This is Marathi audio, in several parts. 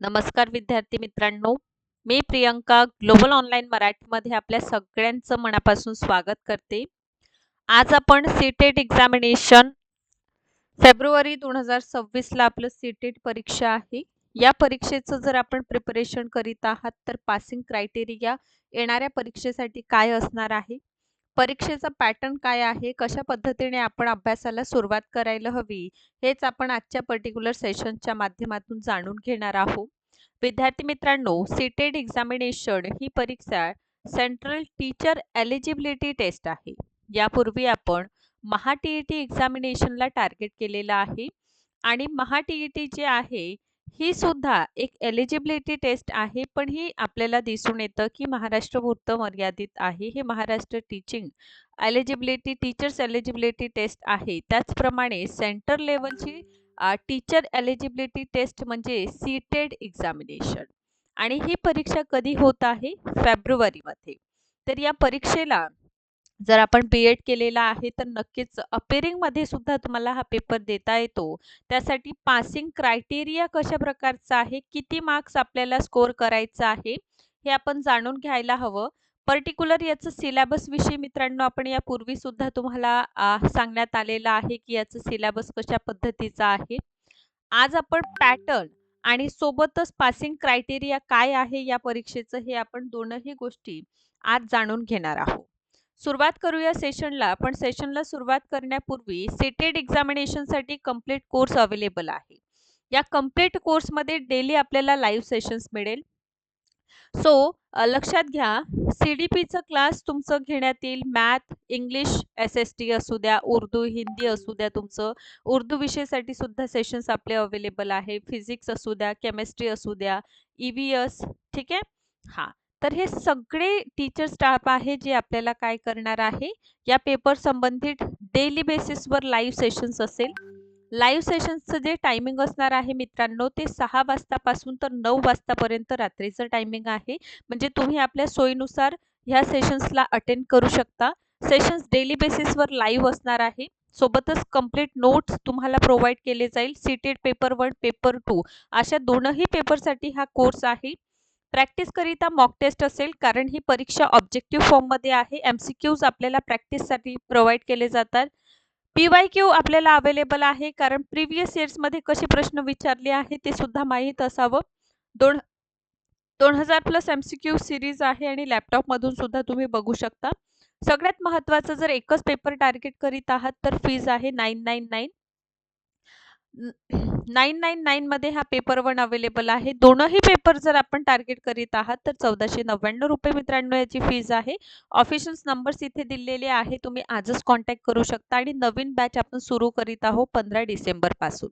नमस्कार विद्यार्थी मित्रांनो मी प्रियंका ग्लोबल ऑनलाईन मराठीमध्ये आपल्या सगळ्यांचं मनापासून स्वागत करते. आज आपण सीटेट एक्झामिनेशन फेब्रुवारी दोन हजार सव्वीसला आपलं सीटेट परीक्षा आहे. या परीक्षेचं जर आपण प्रिपरेशन करीत आहात तर पासिंग क्रायटेरिया येणाऱ्या परीक्षेसाठी काय असणार आहे? परीक्षेचा पॅटर्न काय आहे? कशा पद्धतीने आपण अभ्यासाला सुरुवात करायला हवी? हेच आपण आजच्या पर्टिक्युलर सेशनच्या माध्यमातून जाणून घेणार आहोत. विद्यार्थी मित्रांनो सीटेड एक्झामिनेशन ही परीक्षा सेंट्रल टीचर एलिजिबिलिटी टेस्ट आहे. यापूर्वी आपण महा टी ई टी एक्झामिनेशनला टार्गेट केलेलं आहे. आणि महा टी ई टी जे आहे ही सुद्धा एक एलिजिबिलिटी टेस्ट आहे पण ही आपल्याला दिसून येतं की महाराष्ट्रपुरतं मर्यादित आहे. हे Maharashtra teaching eligibility teachers eligibility test आहे. त्याचप्रमाणे सेंटर लेवलची टीचर एलिजिबिलिटी टेस्ट म्हणजे सीटेड एक्झामिनेशन आणि ही परीक्षा कधी होत आहे? फेब्रुवारीमध्ये. तर या परीक्षेला जर आपण बी एड केलेला आहे तर नक्कीच अपेरिंगमध्ये सुद्धा तुम्हाला हा पेपर देता येतो. त्यासाठी पासिंग क्रायटेरिया कशा प्रकारचा आहे किती मार्क्स आपल्याला स्कोर करायचा आहे हे आपण जाणून घ्यायला हवं. पर्टिक्युलर याचं सिलेबसविषयी मित्रांनो आपण यापूर्वी सुद्धा तुम्हाला सांगण्यात आलेलं आहे की याचं सिलेबस कशा पद्धतीचा आहे. आज आपण पॅटर्न आणि सोबतच पासिंग क्रायटेरिया काय आहे या परीक्षेचं हे आपण दोनही गोष्टी आज जाणून घेणार आहोत. सुरुवात करूया सेशनला पण सेशनला सुरुवात करण्यापूर्वी सेटेड एक्झामिनेशनसाठी कंप्लीट कोर्स अवेलेबल आहे. या कंप्लीट कोर्समध्ये डेली आपल्याला लाईव्ह सेशन्स मिळेल. सो लक्षात घ्या सी डी पीचं क्लास तुमचं घेण्यात येईल. Math English S S T असू द्या उर्दू हिंदी असू द्या तुमचं. उर्दू विषयासाठी सुद्धा सेशन्स आपले अवेलेबल आहे. फिजिक्स असू द्या केमिस्ट्री असू द्या ई व्ही एस ठीक आहे? हां. तर हे सगळे टीचर स्टाफ आहे जे आपल्याला काय करणार आहे? या पेपर संबंधित डेली बेसिसवर लाईव्ह सेशन्स असेल. लाईव्ह सेशन्सचं जे टायमिंग असणार आहे मित्रांनो ते सहा वाजतापासून तर नऊ वाजतापर्यंत रात्रीचं टायमिंग आहे. म्हणजे तुम्ही आपल्या सोयीनुसार ह्या सेशन्सला अटेंड करू शकता. सेशन्स डेली बेसिसवर लाईव्ह असणार आहे. सोबतच कंप्लीट नोट्स तुम्हाला प्रोव्हाइड केले जाईल. CTET paper one paper two अशा दोनही पेपरसाठी हा कोर्स आहे. प्रॅक्टिसकरिता मॉक टेस्ट असेल कारण ही परीक्षा ऑब्जेक्टिव्ह फॉर्ममध्ये आहे. एम सी क्यूज आपल्याला प्रॅक्टिससाठी प्रोव्हाइड केले जातात. पी वाय क्यू आपल्याला अवेलेबल आहे कारण प्रिव्हियस इयर्समध्ये कसे प्रश्न विचारले आहे ते सुद्धा माहीत असावं. दोन दोन हजार plus M C Q series आहे आणि लॅपटॉपमधून सुद्धा तुम्ही बघू शकता. सगळ्यात महत्त्वाचं जर एकच पेपर टार्गेट करीत आहात तर फीज आहे nine nine nine nine nine नाईनमध्ये हा पेपर वन अवेलेबल आहे. दोनही पेपर जर आपण टार्गेट करीत आहात तर चौदाशे नव्याण्णव रुपये मित्रांनो याची फीज आहे. ऑफिशियल्स नंबर्स इथे दिलेले आहे. तुम्ही आजच कॉन्टॅक्ट करू शकता आणि नवीन बॅच आपण सुरू करीत आहोत पंधरा डिसेंबरपासून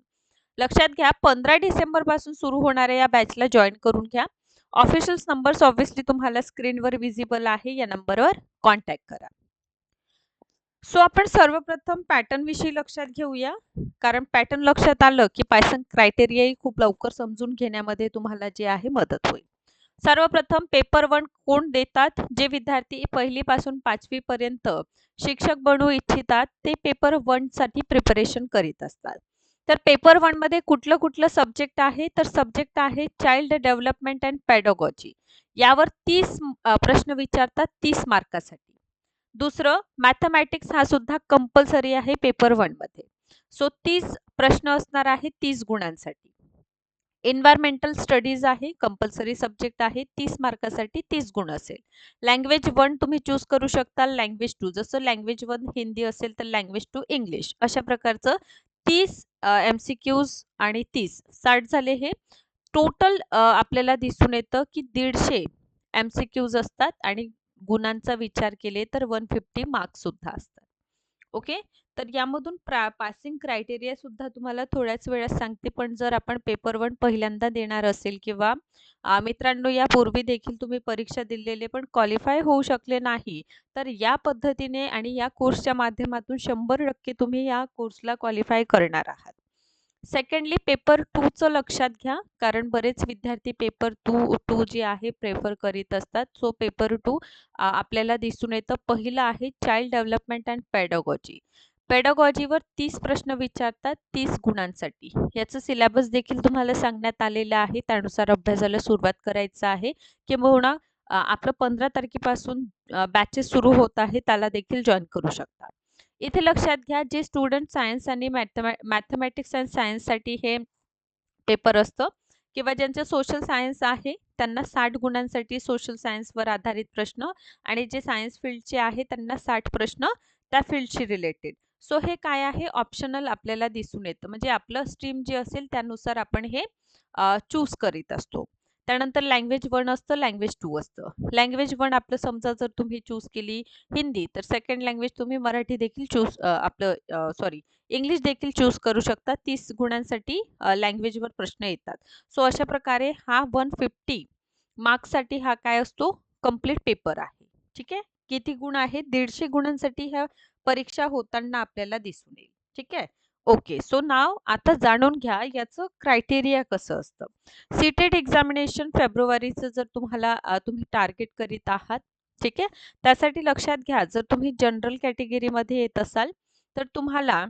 लक्षात घ्या पंधरा डिसेंबरपासून सुरू होणाऱ्या या बॅचला जॉईन करून घ्या. ऑफिशियल्स नंबर्स ऑब्व्हियसली तुम्हाला स्क्रीनवर विजिबल आहे. या नंबरवर कॉन्टॅक्ट करा. सो आपण सर्वप्रथम पॅटर्न विषयी लक्षात घेऊया. कारण पॅटर्न लक्षात आलं की पायसन क्रायटेरियाही खूप लवकर समजून घेण्यामध्ये तुम्हाला जे आहे मदत होईल. सर्वप्रथम पेपर वन कोण देतात? जे विद्यार्थी पहिलीपासून पाचवीपर्यंत शिक्षक बनू इच्छितात ते पेपर वनसाठी प्रिपरेशन करीत असतात. तर पेपर वनमध्ये कुठलं कुठलं सब्जेक्ट आहे? तर सब्जेक्ट आहे चाइल्ड डेव्हलपमेंट अँड पॅडोगॉजी यावर तीस प्रश्न विचारतात तीस मार्कासाठी. दुसरं मॅथमॅटिक्स हा सुद्धा कंपल्सरी आहे पेपर वनमध्ये सो तीस प्रश्न असणार आहे तीस गुणांसाठी. एन्व्हायरमेंटल स्टडीज आहे कंपल्सरी सब्जेक्ट आहे तीस मार्कासाठी तीस गुण असेल. लँग्वेज वन तुम्ही चूज करू शकता लँग्वेज टू जसं लँग्वेज वन हिंदी असेल तर लँग्वेज टू इंग्लिश अशा प्रकारचं तीस एम सी क्यूज आणि तीस. साठ झाले हे. टोटल आपल्याला दिसून येतं की दीडशे एम सी क्यूज असतात आणि गुणांचा विचार केले तर वन फिफ्टी मार्क्स सुद्धा असतात. ओके तर यामधून प्रा पासिंग क्रायटेरिया सुद्धा तुम्हाला थोड्याच वेळात सांगते पण जर आपण पेपर वन पहिल्यांदा देणार असेल किंवा मित्रांनो यापूर्वी देखील तुम्ही परीक्षा दिलेले पण क्वालिफाय होऊ शकले नाही तर या पद्धतीने आणि या कोर्सच्या माध्यमातून शंभर टक्के तुम्ही या कोर्सला क्वालिफाय करणार आहात. सेकंडली पेपर टूचं लक्षात घ्या. कारण बरेच विद्यार्थी पेपर टू टू जे आहे प्रेफर करीत असतात. सो पेपर टू आपल्याला दिसून येतं. पहिलं आहे चाइल्ड डेव्हलपमेंट अँड पॅडॉगॉजी पेडागॉजीवर तीस प्रश्न विचारतात तीस गुणांसाठी. याचं सिलेबस देखील तुम्हाला सांगण्यात आलेलं आहे. त्यानुसार अभ्यासाला सुरुवात करायचं आहे. किंबहुना आपलं पंधरा तारखेपासून बॅचेस सुरू होत आहे. त्याला देखील जॉईन करू शकता. इथे लक्षात घ्या जे स्टुडंट सायन्स आणि मॅथमॅ मॅथमॅटिक्स अँड सायन्ससाठी हे पेपर असतं किंवा ज्यांचं सोशल सायन्स आहे त्यांना साठ गुणांसाठी सोशल सायन्सवर आधारित प्रश्न आणि जे सायन्स फील्डचे आहे त्यांना साठ प्रश्न त्या फील्डशी रिलेटेड सो हे काय आहे? ऑप्शनल आपल्याला दिसून येतं. म्हणजे आपलं स्ट्रीम जे असेल त्यानुसार आपण हे चूज करीत असतो. त्यानंतर लँग्वेज वन असतं लँग्वेज टू असतं. लँग्वेज वन आपलं समजा जर तुम्ही चूज केली हिंदी तर सेकंड लँग्वेज तुम्ही मराठी देखील चूज आपलं सॉरी इंग्लिश देखील चूज करू शकता. तीस गुणांसाठी लँग्वेजवर प्रश्न येतात. सो अशा प्रकारे हा वन फिफ्टी मार्क्ससाठी हा काय असतो? कंप्लीट पेपर आहे. ठीक आहे? किती गुण आहेत? दीडशे गुणांसाठी ह्या परीक्षा होताना आपल्याला दिसून येईल. ठीक आहे? ओके सो नाव आता जाणून घ्या याचं क्रायटेरिया कसं असतं. सीटेड एक्झामिनेशन फेब्रुवारीचं जर तुम्हाला तुम्ही टार्गेट करीत आहात ठीक आहे? त्यासाठी लक्षात घ्या जर तुम्ही जनरल कॅटेगरीमध्ये येत असाल तर तुम्हाला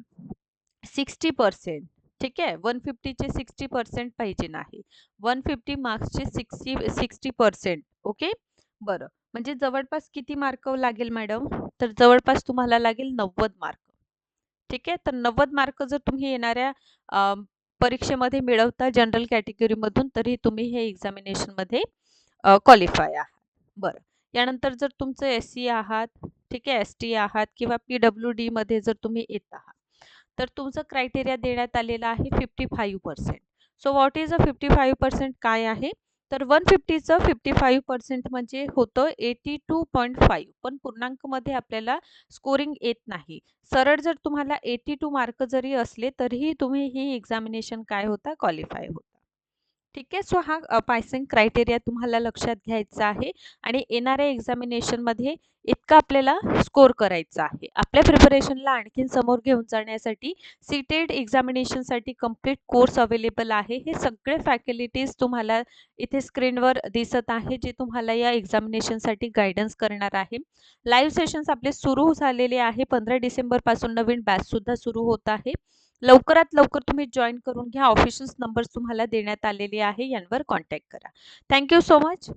सिक्स्टी पर्सेंट ठीक आहे? वन फिफ्टीचे सिक्स्टी पर्सेंट पाहिजे नाही. वन फिफ्टी मार्क्सचे सिक्स्टी सिक्स्टी पर्सेंट ओके? बरं. म्हणजे जवळपास किती मार्क लागेल मॅडम? तर जवळपास तुम्हाला लागेल नव्वद मार्क. ठीक आहे. तर नव्वद मार्क जर तुम्ही येणाऱ्या परीक्षेमध्ये मिळवता जनरल कॅटेगरीमधून तरी तुम्ही हे एक्झामिनेशनमध्ये क्वालिफाय आहात. बरं. यानंतर जर तुमचं एस सी आहात ठीक आहे एस टी आहात किंवा पी डब्ल्यू डीमध्ये जर तुम्ही येत आहात तर तुमचं क्रायटेरिया देण्यात आलेलं आहे fifty five percent. So what is a fifty five percent? काय आहे? तर वन फिफ्टीचं फिफ्टी फाईव्ह पर्सेंट म्हणजे होतं एटी टू पॉईंट फाईव्ह पण पूर्णांकमध्ये आपल्याला स्कोरिंग येत नाही. सरळ जर तुम्हाला एटी टू मार्क जरी असले तरीही तुम्ही ही एक्झामिनेशन काय होता? क्वालिफाय होता. ठीक आहे? सो हा पासिंग क्रायटेरिया तुम्हाला लक्षात घ्यायचा आहे आणि येणाऱ्या एक्झामिनेशनमध्ये इतका आपल्याला स्कोर करायचा आहे. आपल्या प्रिपरेशनला आणखीन समोर घेऊन जाण्यासाठी सीटेड एक्झामिनेशनसाठी कंप्लीट कोर्स अवेलेबल आहे. हे सगळे फॅसिलिटीज तुम्हाला इथे स्क्रीनवर दिसत आहे जे तुम्हाला या एक्झामिनेशनसाठी गायडन्स करणार आहे. लाईव्ह सेशन्स आपले सुरू झालेले आहे. पंधरा डिसेंबरपासून नवीन बॅचसुद्धा सुरू होत आहे. लवकरात लवकर तुम्ही जॉईन करून घ्या. ऑफिशियल नंबर तुम्हाला देण्यात आलेले आहे. यांवर कॉन्टॅक्ट करा. Thank you so much